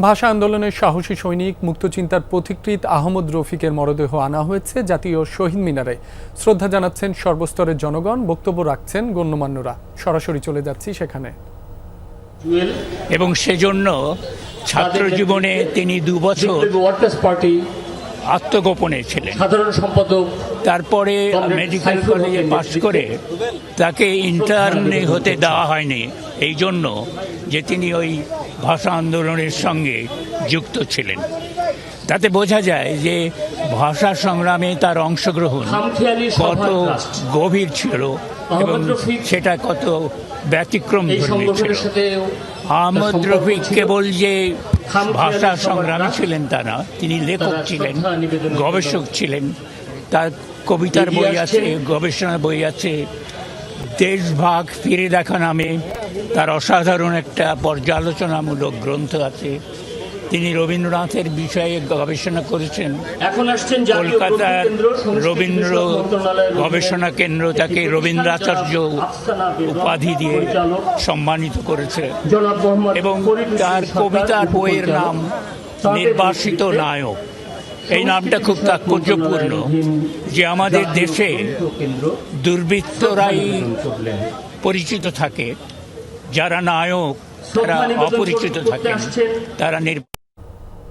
ভাষা আন্দোলনের সাহসী সৈনিক মুক্তচিন্তার পথিকৃত আহমদ রফিকের মরদেহ আনা হয়েছে জাতীয় শহীদ মিনারে। শ্রদ্ধা জানাচ্ছেন সর্বস্তরের জনগণ বক্তব্য রাখছেন গণ্যমান্যরা। সরাসরি চলে যাচ্ছি সেখানে। এবং সেজন্য ছাত্র জীবনে তিনি দুবছর পার্টি আত্মগোপনে ছিলেন। সাধারণ সম্পাদক তারপরে মেডিকেল কলেজে পাশ করে তাকে ইন্টার্নে হতে দেওয়া হয়নি। এই জন্য যে তিনি ওই ভাষা আন্দোলনের সঙ্গে যুক্ত ছিলেন। তাতে বোঝা যায় যে ভাষা সংগ্রামে তার অংশগ্রহণ কত গভীর ছিল এবং সেটা কত ব্যতিক্রম ছিল। আহমদ রফিক কেবল যে ভাষা সংগ্রামী ছিলেন তা না তিনি লেখক ছিলেন গবেষক ছিলেন। তার কবিতার বই আছে গবেষণার বই আছে। দেশভাগ ফিরে দেখা নামে। তার অসাধারণ একটা পর্যালোচনামূলক গ্রন্থ আছে। তিনি রবীন্দ্রনাথের বিষয়ে গবেষণা করেছেন। এখন আসছেন কলকাতার রবীন্দ্র গবেষণা কেন্দ্র তাকে রবীন্দ্রাচার্য উপাধি দিয়ে সম্মানিত করেছে। এবং তার কবিতার বইয়ের নাম নির্বাসিত নায়ক। এই নামটা খুব তাৎপর্যপূর্ণ যে আমাদের দেশে দুর্বৃত্তরাই পরিচিত থাকে। যারা নায়ক তারা অপরিচিত থাকে তারা নির